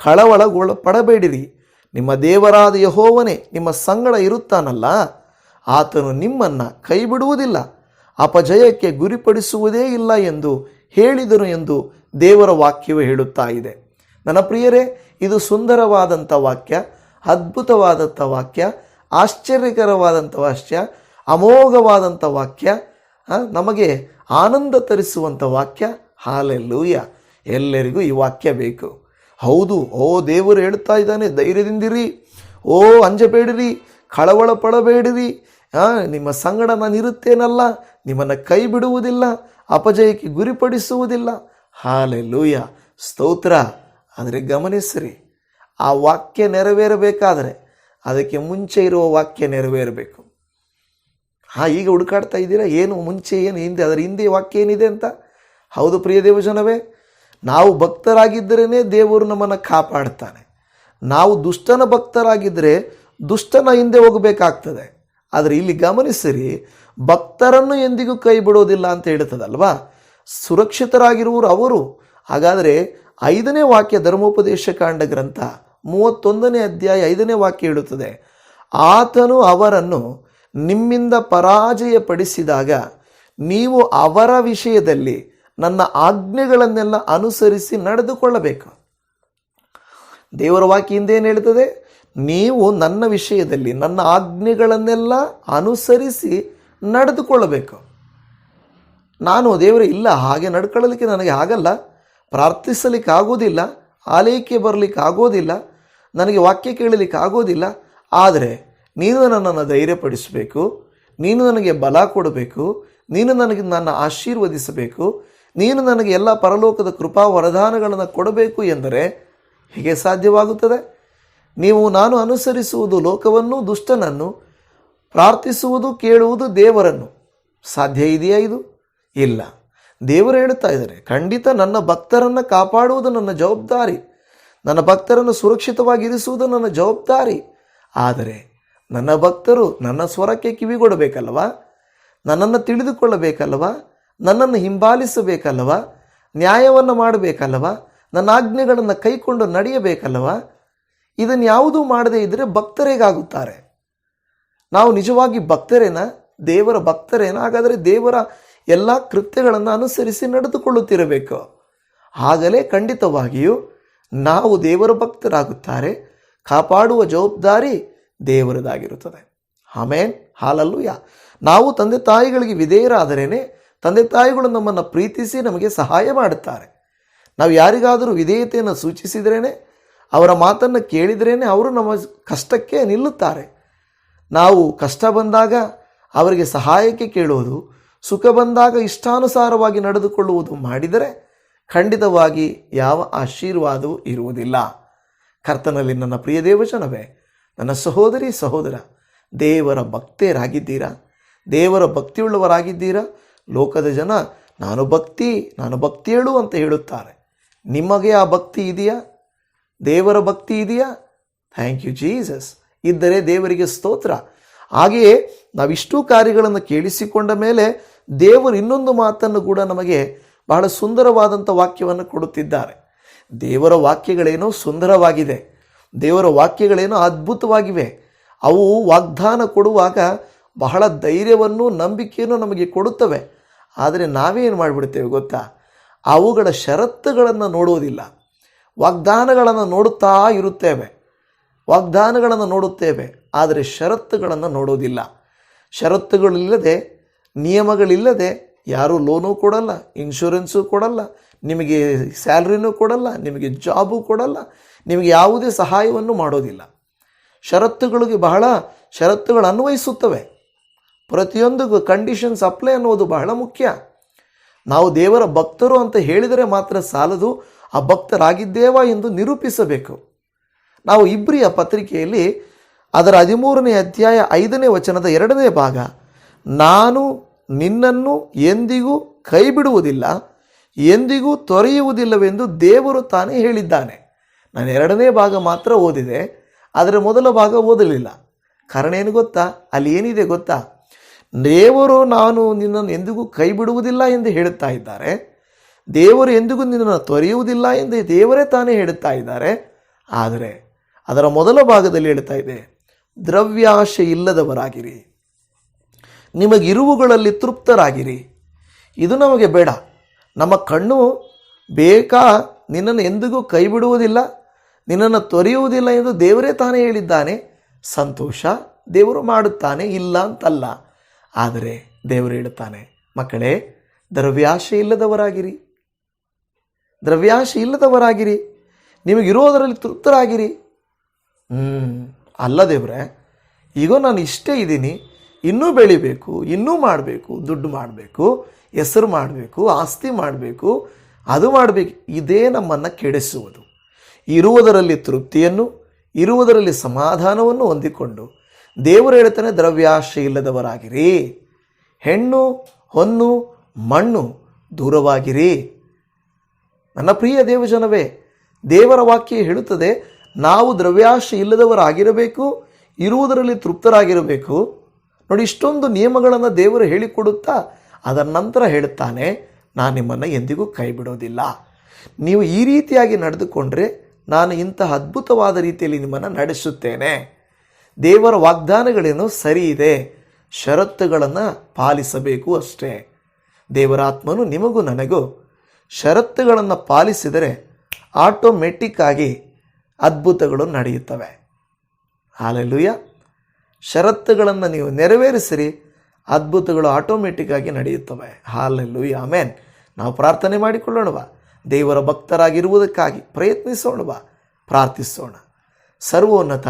ಕಳವಳಗೊಳ ಪಡಬೇಡಿರಿ. ನಿಮ್ಮ ದೇವರಾದ ಯಹೋವನೇ ನಿಮ್ಮ ಸಂಗಡ ಇರುತ್ತಾನಲ್ಲ, ಆತನು ನಿಮ್ಮನ್ನು ಕೈ ಬಿಡುವುದಿಲ್ಲ ಅಪಜಯಕ್ಕೆ ಗುರಿಪಡಿಸುವುದೇ ಇಲ್ಲ ಎಂದು ಹೇಳಿದನು ಎಂದು ದೇವರ ವಾಕ್ಯವು ಹೇಳುತ್ತಾ ಇದೆ. ನನ್ನ ಪ್ರಿಯರೇ, ಇದು ಸುಂದರವಾದಂಥ ವಾಕ್ಯ, ಅದ್ಭುತವಾದಂಥ ವಾಕ್ಯ. ಆಶ್ಚರ್ಯಕರವಾದಂಥ ವಾಕ್ಯ ಅಮೋಘವಾದಂಥ ವಾಕ್ಯ ನಮಗೆ ಆನಂದ ತರಿಸುವಂಥ ವಾಕ್ಯ. ಹಾಲೆಲ್ಲೂಯ ಎಲ್ಲರಿಗೂ ಈ ವಾಕ್ಯ ಬೇಕು. ಹೌದು, ಓ ದೇವರು ಹೇಳ್ತಾ ಇದ್ದಾನೆ, ಧೈರ್ಯದಿಂದಿರಿ. ಓ ಅಂಜಬೇಡಿರಿ ಕಳವಳ ಪಡಬೇಡಿರಿ. ನಿಮ್ಮ ಸಂಗಡ ನಾನು ಇರುತ್ತೇನಲ್ಲ, ನಿಮ್ಮನ್ನು ಕೈ ಬಿಡುವುದಿಲ್ಲ, ಅಪಜಯಕ್ಕೆ ಗುರಿಪಡಿಸುವುದಿಲ್ಲ. ಹಾಲೆಲ್ಲೂಯ ಸ್ತೋತ್ರ. ಆದರೆ ಗಮನಿಸಿರಿ, ಆ ವಾಕ್ಯ ನೆರವೇರಬೇಕಾದರೆ ಅದಕ್ಕೆ ಮುಂಚೆ ಇರುವ ವಾಕ್ಯ ನೆರವೇರಬೇಕು. ಹಾಂ, ಈಗ ಹುಡುಕಾಡ್ತಾ ಇದ್ದೀರಾ? ಏನು ಮುಂಚೆ, ಏನು ಹಿಂದೆ? ಅದರ ಹಿಂದೆ ವಾಕ್ಯ ಏನಿದೆ ಅಂತ? ಹೌದು ಪ್ರಿಯ ದೇವಜನವೇ, ನಾವು ಭಕ್ತರಾಗಿದ್ದರೇ ದೇವರು ನಮ್ಮನ್ನು ಕಾಪಾಡ್ತಾನೆ. ನಾವು ದುಷ್ಟನ ಭಕ್ತರಾಗಿದ್ದರೆ ದುಷ್ಟನ ಹಿಂದೆ ಹೋಗಬೇಕಾಗ್ತದೆ. ಆದರೆ ಇಲ್ಲಿ ಗಮನಿಸಿರಿ, ಭಕ್ತರನ್ನು ಎಂದಿಗೂ ಕೈ ಬಿಡೋದಿಲ್ಲ ಅಂತ ಹೇಳ್ತದಲ್ವಾ? ಸುರಕ್ಷಿತರಾಗಿರುವರು ಅವರು. ಹಾಗಾದರೆ ಐದನೇ ವಾಕ್ಯ ಧರ್ಮೋಪದೇಶ ಕಾಂಡ ಗ್ರಂಥ ಮೂವತ್ತೊಂದನೇ ಅಧ್ಯಾಯ ಐದನೇ ವಾಕ್ಯ ಹೇಳುತ್ತದೆ, ಆತನು ಅವರನ್ನು ನಿಮ್ಮಿಂದ ಪರಾಜಯಪಡಿಸಿದಾಗ ನೀವು ಅವರ ವಿಷಯದಲ್ಲಿ ನನ್ನ ಆಜ್ಞೆಗಳನ್ನೆಲ್ಲ ಅನುಸರಿಸಿ ನಡೆದುಕೊಳ್ಳಬೇಕು. ದೇವರ ವಾಕ್ಯ ಏನು ಹೇಳ್ತದೆ ನೀವು ನನ್ನ ವಿಷಯದಲ್ಲಿ ನನ್ನ ಆಜ್ಞೆಗಳನ್ನೆಲ್ಲ ಅನುಸರಿಸಿ ನಡೆದುಕೊಳ್ಳಬೇಕು. ನಾನು ದೇವರು, ಇಲ್ಲ, ಹಾಗೆ ನಡ್ಕೊಳ್ಳಲಿಕ್ಕೆ ನನಗೆ ಆಗಲ್ಲ ಪ್ರಾರ್ಥಿಸಲಿಕ್ಕೆ ಆಗೋದಿಲ್ಲ ಆಲಯಕ್ಕೆ ಬರಲಿಕ್ಕೆ ಆಗೋದಿಲ್ಲ ನನಗೆ ವಾಕ್ಯ ಕೇಳಲಿಕ್ಕೆ ಆಗೋದಿಲ್ಲ, ಆದರೆ ನೀನು ನನ್ನನ್ನು ಧೈರ್ಯಪಡಿಸಬೇಕು, ನೀನು ನನಗೆ ಬಲ ಕೊಡಬೇಕು, ನೀನು ನನಗೆ ನನ್ನ ಆಶೀರ್ವದಿಸಬೇಕು, ನೀನು ನನಗೆ ಎಲ್ಲ ಪರಲೋಕದ ಕೃಪಾ ವರದಾನಗಳನ್ನು ಕೊಡಬೇಕು ಎಂದರೆ ಹೇಗೆ ಸಾಧ್ಯವಾಗುತ್ತದೆ? ನೀವು ನಾನು ಅನುಸರಿಸುವುದು ಲೋಕವನ್ನು ದುಷ್ಟನನ್ನು, ಪ್ರಾರ್ಥಿಸುವುದು ಕೇಳುವುದು ದೇವರನ್ನು. ಸಾಧ್ಯ ಇದೆಯಾ ಇದು? ಇಲ್ಲ. ದೇವರು ಹೇಳುತ್ತಾ ಇದ್ದಾರೆ, ಖಂಡಿತ ನನ್ನ ಭಕ್ತರನ್ನು ಕಾಪಾಡುವುದು ನನ್ನ ಜವಾಬ್ದಾರಿ. ನನ್ನ ಭಕ್ತರನ್ನು ಸುರಕ್ಷಿತವಾಗಿರಿಸುವುದು ನನ್ನ ಜವಾಬ್ದಾರಿ. ಆದರೆ ನನ್ನ ಭಕ್ತರು ನನ್ನ ಸ್ವರಕ್ಕೆ ಕಿವಿಗೊಡಬೇಕಲ್ವ ನನ್ನನ್ನು ತಿಳಿದುಕೊಳ್ಳಬೇಕಲ್ವ ನನ್ನನ್ನು ಹಿಂಬಾಲಿಸಬೇಕಲ್ವ ನ್ಯಾಯವನ್ನು ಮಾಡಬೇಕಲ್ವ ನನ್ನ ಆಜ್ಞೆಗಳನ್ನು ಕೈಕೊಂಡು ನಡೆಯಬೇಕಲ್ವ ಇದನ್ನು ಯಾವುದೂ ಮಾಡದೇ ಇದ್ದರೆ ಭಕ್ತರೇಗಾಗುತ್ತಾರೆ. ನಾವು ನಿಜವಾಗಿ ಭಕ್ತರೇನ? ದೇವರ ಭಕ್ತರೇನ? ಹಾಗಾದರೆ ದೇವರ ಎಲ್ಲ ಕೃತ್ಯಗಳನ್ನು ಅನುಸರಿಸಿ ನಡೆದುಕೊಳ್ಳುತ್ತಿರಬೇಕು. ಆಗಲೇ ಖಂಡಿತವಾಗಿಯೂ ನಾವು ದೇವರ ಭಕ್ತರಾಗುತ್ತಾರೆ, ಕಾಪಾಡುವ ಜವಾಬ್ದಾರಿ ದೇವರದಾಗಿರುತ್ತದೆ. ಆಮೇನ್. ಯಾ ನಾವು ತಂದೆ ತಾಯಿಗಳಿಗೆ ವಿಧೇಯರಾದರೇನೆ, ತಂದೆ ತಾಯಿಗಳು ನಮ್ಮನ್ನು ಪ್ರೀತಿಸಿ ನಮಗೆ ಸಹಾಯ ಮಾಡುತ್ತಾರೆ. ನಾವು ಯಾರಿಗಾದರೂ ವಿಧೇಯತೆಯನ್ನು ಸೂಚಿಸಿದ್ರೇ ಅವರ ಮಾತನ್ನು ಕೇಳಿದ್ರೇ ಅವರು ನಮ್ಮ ಕಷ್ಟಕ್ಕೆ ನಿಲ್ಲುತ್ತಾರೆ. ನಾವು ಕಷ್ಟ ಬಂದಾಗ ಅವರಿಗೆ ಸಹಾಯಕ್ಕೆ ಕೇಳುವುದು, ಸುಖ ಬಂದಾಗ ಇಷ್ಟಾನುಸಾರವಾಗಿ ನಡೆದುಕೊಳ್ಳುವುದು ಮಾಡಿದರೆ ಖಂಡಿತವಾಗಿ ಯಾವ ಆಶೀರ್ವಾದವೂ ಇರುವುದಿಲ್ಲ. ಕರ್ತನಲ್ಲಿ ನನ್ನ ಪ್ರಿಯ ದೇವಜನವೇ, ನನ್ನ ಸಹೋದರಿ ಸಹೋದರ, ದೇವರ ಭಕ್ತರಾಗಿದ್ದೀರಾ? ದೇವರ ಭಕ್ತಿಯುಳ್ಳವರಾಗಿದ್ದೀರಾ? ಲೋಕದ ಜನ, ನಾನು ಭಕ್ತಿ, ನಾನು ಹೇಳು ಅಂತ ಹೇಳುತ್ತಾರೆ. ನಿಮಗೆ ಆ ಭಕ್ತಿ ಇದೆಯಾ? ದೇವರ ಭಕ್ತಿ ಇದೆಯಾ? Thank you Jesus. ಇದ್ದರೆ ದೇವರಿಗೆ ಸ್ತೋತ್ರ. ಹಾಗೆಯೇ ನಾವಿಷ್ಟು ಕಾರ್ಯಗಳನ್ನು ಕೇಳಿಸಿಕೊಂಡ ಮೇಲೆ ದೇವರು ಇನ್ನೊಂದು ಮಾತನ್ನು ಕೂಡ ನಮಗೆ ಬಹಳ ಸುಂದರವಾದಂಥ ವಾಕ್ಯವನ್ನು ಕೊಡುತ್ತಿದ್ದಾರೆ. ದೇವರ ವಾಕ್ಯಗಳೇನೋ ಸುಂದರವಾಗಿದೆ. ದೇವರ ವಾಕ್ಯಗಳೇನೋ ಅದ್ಭುತವಾಗಿವೆ. ಅವು ವಾಗ್ದಾನ ಕೊಡುವಾಗ ಬಹಳ ಧೈರ್ಯವನ್ನು ನಂಬಿಕೆಯನ್ನು ನಮಗೆ ಕೊಡುತ್ತವೆ. ಆದರೆ ನಾವೇನು ಮಾಡಿಬಿಡ್ತೇವೆ ಗೊತ್ತಾ? ಅವುಗಳ ಷರತ್ತುಗಳನ್ನು ನೋಡುವುದಿಲ್ಲ. ವಾಗ್ದಾನಗಳನ್ನು ನೋಡುತ್ತಾ ಇರುತ್ತೇವೆ. ವಾಗ್ದಾನಗಳನ್ನು ನೋಡುತ್ತೇವೆ. ಆದರೆ ಷರತ್ತುಗಳನ್ನು ನೋಡೋದಿಲ್ಲ ಷರತ್ತುಗಳಿಲ್ಲದೆ, ನಿಯಮಗಳಿಲ್ಲದೆ ಯಾರೂ ಲೋನು ಕೊಡಲ್ಲ ಇನ್ಶೂರೆನ್ಸು ಕೊಡಲ್ಲ, ನಿಮಗೆ ಸ್ಯಾಲ್ರಿನೂ ಕೊಡಲ್ಲ, ನಿಮಗೆ ಜಾಬು ಕೊಡಲ್ಲ, ನಿಮಗೆ ಯಾವುದೇ ಸಹಾಯವನ್ನು ಮಾಡೋದಿಲ್ಲ. ಷರತ್ತುಗಳಿಗೆ ಬಹಳ ಷರತ್ತುಗಳು ಅನ್ವಯಿಸುತ್ತವೆ. ಪ್ರತಿಯೊಂದಕ್ಕೂ ಕಂಡೀಷನ್ಸ್ ಅಪ್ಲೈ ಅನ್ನೋದು ಬಹಳ ಮುಖ್ಯ. ನಾವು ದೇವರ ಭಕ್ತರು ಅಂತ ಹೇಳಿದರೆ ಮಾತ್ರ ಸಾಲದು, ಆ ಭಕ್ತರಾಗಿದ್ದೇವಾ ಎಂದು ನಿರೂಪಿಸಬೇಕು. ನಾವು ಇಬ್ರಿಯ ಪತ್ರಿಕೆಯಲ್ಲಿ ಅದರ ಹದಿಮೂರನೇ ಅಧ್ಯಾಯ ಐದನೇ ವಚನದ ಎರಡನೇ ಭಾಗ, ನಾನು ನಿನ್ನನ್ನು ಎಂದಿಗೂ ಕೈ ಬಿಡುವುದಿಲ್ಲ ಎಂದಿಗೂ ತೊರೆಯುವುದಿಲ್ಲವೆಂದು ದೇವರು ತಾನೇ ಹೇಳಿದ್ದಾನೆ. ನಾನು ಎರಡನೇ ಭಾಗ ಮಾತ್ರ ಓದಿದೆ, ಆದರೆ ಮೊದಲ ಭಾಗ ಓದಲಿಲ್ಲ. ಕಾರಣ ಏನು ಗೊತ್ತಾ? ಅಲ್ಲಿ ಏನಿದೆ ಗೊತ್ತಾ? ದೇವರು ನಾನು ನಿನ್ನನ್ನು ಎಂದಿಗೂ ಕೈ ಬಿಡುವುದಿಲ್ಲ ಎಂದು ಹೇಳುತ್ತಾ ಇದ್ದಾರೆ. ದೇವರು ಎಂದಿಗೂ ನಿನ್ನನ್ನು ತೊರೆಯುವುದಿಲ್ಲ ಎಂದು ದೇವರೇ ತಾನೇ ಹೇಳುತ್ತಾ ಇದ್ದಾರೆ. ಆದರೆ ಅದರ ಮೊದಲ ಭಾಗದಲ್ಲಿ ಹೇಳ್ತಾ ಇದೆ, ದ್ರವ್ಯಾಶೆ ಇಲ್ಲದವರಾಗಿರಿ. ನಿಮಗಿರುವುಗಳಲ್ಲಿ ತೃಪ್ತರಾಗಿರಿ. ಇದು ನಮಗೆ ಬೇಡ. ನಮ್ಮ ಕಣ್ಣು ಬೇಕಾ ನಿನ್ನನ್ನು ಎಂದಿಗೂ ಕೈ ಬಿಡುವುದಿಲ್ಲ ನಿನ್ನನ್ನು ತೊರೆಯುವುದಿಲ್ಲ ಎಂದು ದೇವರೇ ತಾನೇ ಹೇಳಿದ್ದಾನೆ. ಸಂತೋಷ ದೇವರು ಮಾಡುತ್ತಾನೆ, ಇಲ್ಲ ಅಂತಲ್ಲ. ಆದರೆ ದೇವರು ಹೇಳುತ್ತಾನೆ, ಮಕ್ಕಳೇ, ದ್ರವ್ಯಾಶೆ ಇಲ್ಲದವರಾಗಿರಿ. ದ್ರವ್ಯಾಶೆ ಇಲ್ಲದವರಾಗಿರಿ. ನಿಮಗಿರೋದರಲ್ಲಿ ತೃಪ್ತರಾಗಿರಿ. ಹ್ಞೂ ಅಲ್ಲ ದೇವ್ರೆ ಈಗ ನಾನು ಇಷ್ಟೇ ಇದ್ದೀನಿ. ಇನ್ನೂ ಬೆಳಿಬೇಕು, ಇನ್ನೂ ಮಾಡಬೇಕು, ದುಡ್ಡು ಮಾಡಬೇಕು, ಹೆಸರು ಮಾಡಬೇಕು, ಆಸ್ತಿ ಮಾಡಬೇಕು, ಅದು ಮಾಡಬೇಕು, ಇದೇ ನಮ್ಮನ್ನು ಕೆಡಿಸುವುದು. ಇರುವುದರಲ್ಲಿ ತೃಪ್ತಿಯನ್ನು, ಇರುವುದರಲ್ಲಿ ಸಮಾಧಾನವನ್ನು ಹೊಂದಿಕೊಂಡು ದೇವರು ಹೇಳ್ತಾನೆ ದ್ರವ್ಯಾಶೆ ಇಲ್ಲದವರಾಗಿರಿ ಹೆಣ್ಣು, ಹೊನ್ನು, ಮಣ್ಣು ದೂರವಾಗಿರಿ. ನನ್ನ ಪ್ರಿಯ ದೇವಜನವೇ, ದೇವರ ವಾಕ್ಯ ಹೇಳುತ್ತದೆ, ನಾವು ದ್ರವ್ಯಾಶೆ ಇಲ್ಲದವರಾಗಿರಬೇಕು ಇರುವುದರಲ್ಲಿ ತೃಪ್ತರಾಗಿರಬೇಕು ನೋಡಿ, ಇಷ್ಟೊಂದು ನಿಯಮಗಳನ್ನು ದೇವರು ಹೇಳಿಕೊಡುತ್ತಾ ಅದರ ನಂತರ ಹೇಳುತ್ತಾನೆ, ನಾನು ನಿಮ್ಮನ್ನು ಎಂದಿಗೂ ಕೈ ಬಿಡೋದಿಲ್ಲ ನೀವು ಈ ರೀತಿಯಾಗಿ ನಡೆದುಕೊಂಡ್ರೆ ನಾನು ಇಂತಹ ಅದ್ಭುತವಾದ ರೀತಿಯಲ್ಲಿ ನಿಮ್ಮನ್ನು ನಡೆಸುತ್ತೇನೆ. ದೇವರ ವಾಗ್ದಾನಗಳೇನು ಸರಿ ಇದೆ, ಷರತ್ತುಗಳನ್ನು ಪಾಲಿಸಬೇಕು ಅಷ್ಟೇ. ದೇವರಾತ್ಮನು ನಿಮಗೂ ನನಗೂ ಷರತ್ತುಗಳನ್ನು ಪಾಲಿಸಿದರೆ ಆಟೋಮೆಟಿಕ್ ಆಗಿ ಅದ್ಭುತಗಳು ನಡೆಯುತ್ತವೆ. ಹಾಲೆಲುಯ್ಯ. ಷರತ್ತುಗಳನ್ನು ನೀವು ನೆರವೇರಿಸಿರಿ, ಅದ್ಭುತಗಳು ಆಟೋಮೆಟಿಕ್ಕಾಗಿ ನಡೆಯುತ್ತವೆ. ಹಾಲೆಲುಯ್ಯ ಆಮೇನ್ ನಾವು ಪ್ರಾರ್ಥನೆ ಮಾಡಿಕೊಳ್ಳೋಣವ. ದೇವರ ಭಕ್ತರಾಗಿರುವುದಕ್ಕಾಗಿ ಪ್ರಯತ್ನಿಸೋಣವ. ಪ್ರಾರ್ಥಿಸೋಣ. ಸರ್ವೋನ್ನತ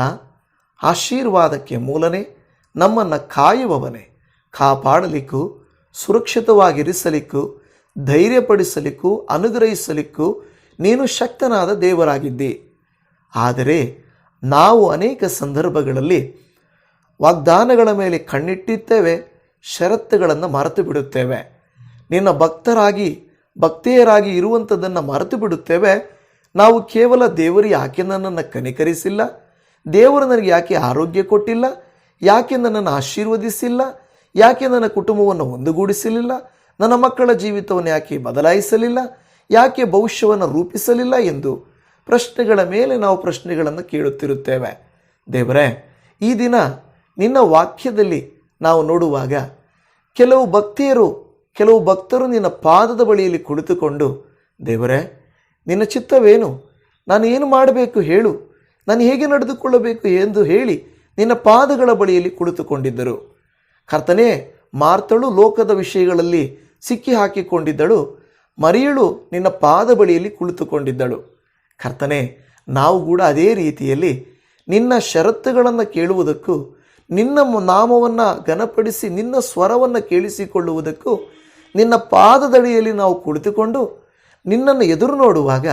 ಆಶೀರ್ವಾದಕ್ಕೆ ಮೂಲನೆ, ನಮ್ಮನ್ನು ಕಾಯುವವನೇ. ಕಾಪಾಡಲಿಕ್ಕೂ, ಸುರಕ್ಷಿತವಾಗಿರಿಸಲಿಕ್ಕೂ, ಧೈರ್ಯಪಡಿಸಲಿಕ್ಕೂ, ಅನುಗ್ರಹಿಸಲಿಕ್ಕೂ ನೀನು ಶಕ್ತನಾದ ದೇವರಾಗಿದ್ದಿ. ಆದರೆ ನಾವು ಅನೇಕ ಸಂದರ್ಭಗಳಲ್ಲಿ ವಾಗ್ದಾನಗಳ ಮೇಲೆ ಕಣ್ಣಿಟ್ಟಿದ್ದೇವೆ, ಷರತ್ತುಗಳನ್ನು ಮರೆತು ಬಿಡುತ್ತೇವೆ. ನಿನ್ನ ಭಕ್ತರಾಗಿ, ಭಕ್ತಿಯರಾಗಿ ಇರುವಂಥದ್ದನ್ನು ಮರೆತು ಬಿಡುತ್ತೇವೆ. ನಾವು ಕೇವಲ ದೇವರು ಯಾಕೆ ನನ್ನನ್ನು ಕನಿಕರಿಸಿಲ್ಲ? ದೇವರು ನನಗೆ ಯಾಕೆ ಆರೋಗ್ಯ ಕೊಟ್ಟಿಲ್ಲ? ಯಾಕೆ ನನ್ನನ್ನು ಆಶೀರ್ವದಿಸಿಲ್ಲ? ಯಾಕೆ ನನ್ನ ಕುಟುಂಬವನ್ನು ಒಂದುಗೂಡಿಸಲಿಲ್ಲ? ನನ್ನ ಮಕ್ಕಳ ಜೀವಿತವನ್ನು ಯಾಕೆ ಬದಲಾಯಿಸಲಿಲ್ಲ? ಯಾಕೆ ಭವಿಷ್ಯವನ್ನು ರೂಪಿಸಲಿಲ್ಲ ಎಂದು ಪ್ರಶ್ನೆಗಳ ಮೇಲೆ ನಾವು ಪ್ರಶ್ನೆಗಳನ್ನು ಕೇಳುತ್ತಿರುತ್ತೇವೆ. ದೇವರೇ, ಈ ದಿನ ನಿನ್ನ ವಾಕ್ಯದಲ್ಲಿ ನಾವು ನೋಡುವಾಗ ಕೆಲವು ಭಕ್ತಿಯರು, ಕೆಲವು ಭಕ್ತರು ನಿನ್ನ ಪಾದದ ಬಳಿಯಲ್ಲಿ ಕುಳಿತುಕೊಂಡು, ದೇವರೇ, ನಿನ್ನ ಚಿತ್ತವೇನು? ನಾನು ಏನು ಮಾಡಬೇಕು ಹೇಳು. ನಾನು ಹೇಗೆ ನಡೆದುಕೊಳ್ಳಬೇಕು ಎಂದು ಹೇಳಿ ನಿನ್ನ ಪಾದಗಳ ಬಳಿಯಲ್ಲಿ ಕುಳಿತುಕೊಂಡಿದ್ದರು. ಕರ್ತನೇ, ಮಾರ್ತಳು ಲೋಕದ ವಿಷಯಗಳಲ್ಲಿ ಸಿಕ್ಕಿ ಹಾಕಿಕೊಂಡಿದ್ದಳು. ಮರಿಯಳು ನಿನ್ನ ಪಾದ ಬಳಿಯಲ್ಲಿ ಕುಳಿತುಕೊಂಡಿದ್ದಳು. ಕರ್ತನೆ, ನಾವು ಕೂಡ ಅದೇ ರೀತಿಯಲ್ಲಿ ನಿನ್ನ ಷರತ್ತುಗಳನ್ನು ಕೇಳುವುದಕ್ಕೂ ನಿನ್ನ ನಾಮವನ್ನು ಘನಪಡಿಸಿ ನಿನ್ನ ಸ್ವರವನ್ನು ಕೇಳಿಸಿಕೊಳ್ಳುವುದಕ್ಕೂ ನಿನ್ನ ಪಾದದಡಿಯಲ್ಲಿ ನಾವು ಕುಳಿತುಕೊಂಡು ನಿನ್ನನ್ನು ಎದುರು ನೋಡುವಾಗ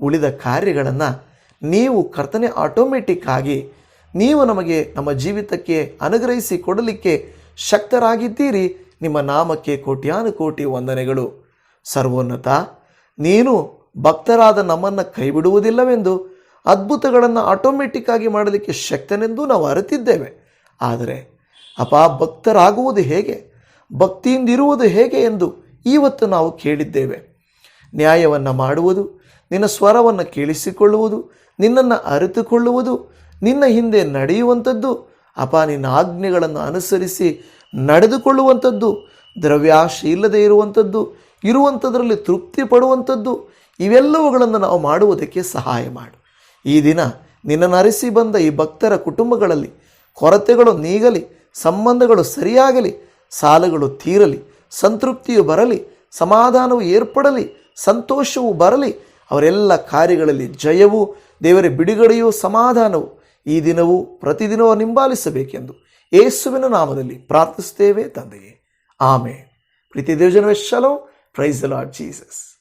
ಉಳಿದ ಕಾರ್ಯಗಳನ್ನು ನೀವು ಕರ್ತನೆ ಆಟೋಮೆಟಿಕ್ ಆಗಿ ನೀವು ನಮಗೆ ನಮ್ಮ ಜೀವಿತಕ್ಕೆ ಅನುಗ್ರಹಿಸಿ ಕೊಡಲಿಕ್ಕೆ ಶಕ್ತರಾಗಿದ್ದೀರಿ. ನಿಮ್ಮ ನಾಮಕ್ಕೆ ಕೋಟ್ಯಾನುಕೋಟಿ ವಂದನೆಗಳು. ಸರ್ವೋನ್ನತ, ನೀನು ಭಕ್ತರಾದ ನಮ್ಮನ್ನು ಕೈಬಿಡುವುದಿಲ್ಲವೆಂದು, ಅದ್ಭುತಗಳನ್ನು ಆಟೋಮೆಟಿಕ್ ಆಗಿ ಮಾಡಲಿಕ್ಕೆ ಶಕ್ತನೆಂದು ನಾವು ಅರಿತಿದ್ದೇವೆ. ಆದರೆ ಅಪ ಭಕ್ತರಾಗುವುದು ಹೇಗೆ? ಭಕ್ತಿಯಿಂದಿರುವುದು ಹೇಗೆ ಎಂದು ಇವತ್ತು ನಾವು ಕೇಳಿದ್ದೇವೆ. ನ್ಯಾಯವನ್ನು ಮಾಡುವುದು, ನಿನ್ನ ಸ್ವರವನ್ನು ಕೇಳಿಸಿಕೊಳ್ಳುವುದು, ನಿನ್ನನ್ನು ಅರಿತುಕೊಳ್ಳುವುದು, ನಿನ್ನ ಹಿಂದೆ ನಡೆಯುವಂಥದ್ದು, ಅಪ ನಿನ್ನ ಆಜ್ಞೆಗಳನ್ನು ಅನುಸರಿಸಿ ನಡೆದುಕೊಳ್ಳುವಂಥದ್ದು ದ್ರವ್ಯಾಶಿ ಇಲ್ಲದೆ ಇರುವಂಥದ್ದು, ಇರುವಂಥದ್ರಲ್ಲಿ ತೃಪ್ತಿ ಪಡುವಂಥದ್ದು, ಇವೆಲ್ಲವುಗಳನ್ನು ನಾವು ಮಾಡುವುದಕ್ಕೆ ಸಹಾಯ ಮಾಡು. ಈ ದಿನ ನಿನ್ನನ್ನು ಅರಿಸಿ ಬಂದ ಈ ಭಕ್ತರ ಕುಟುಂಬಗಳಲ್ಲಿ ಕೊರತೆಗಳು ನೀಗಲಿ, ಸಂಬಂಧಗಳು ಸರಿಯಾಗಲಿ, ಸಾಲಗಳು ತೀರಲಿ, ಸಂತೃಪ್ತಿಯು ಬರಲಿ, ಸಮಾಧಾನವು ಏರ್ಪಡಲಿ, ಸಂತೋಷವು ಬರಲಿ, ಅವರೆಲ್ಲ ಕಾರ್ಯಗಳಲ್ಲಿ ಜಯವು, ದೇವರ ಬಿಡುಗಡೆಯೂ, ಸಮಾಧಾನವು ಈ ದಿನವೂ ಪ್ರತಿದಿನವೂ ನಿಂಬಾಲಿಸಬೇಕೆಂದು ಯೇಸುವಿನ ನಾಮದಲ್ಲಿ ಪ್ರಾರ್ಥಿಸುತ್ತೇವೆ ತಂದೆಯೇ. ಆಮೆ ಪ್ರೀತಿ ದೇವಜನವೇ ಶಲೋ ಪ್ರೈಸ್ ದ ಲಾರ್ಡ್ ಜೀಸಸ್.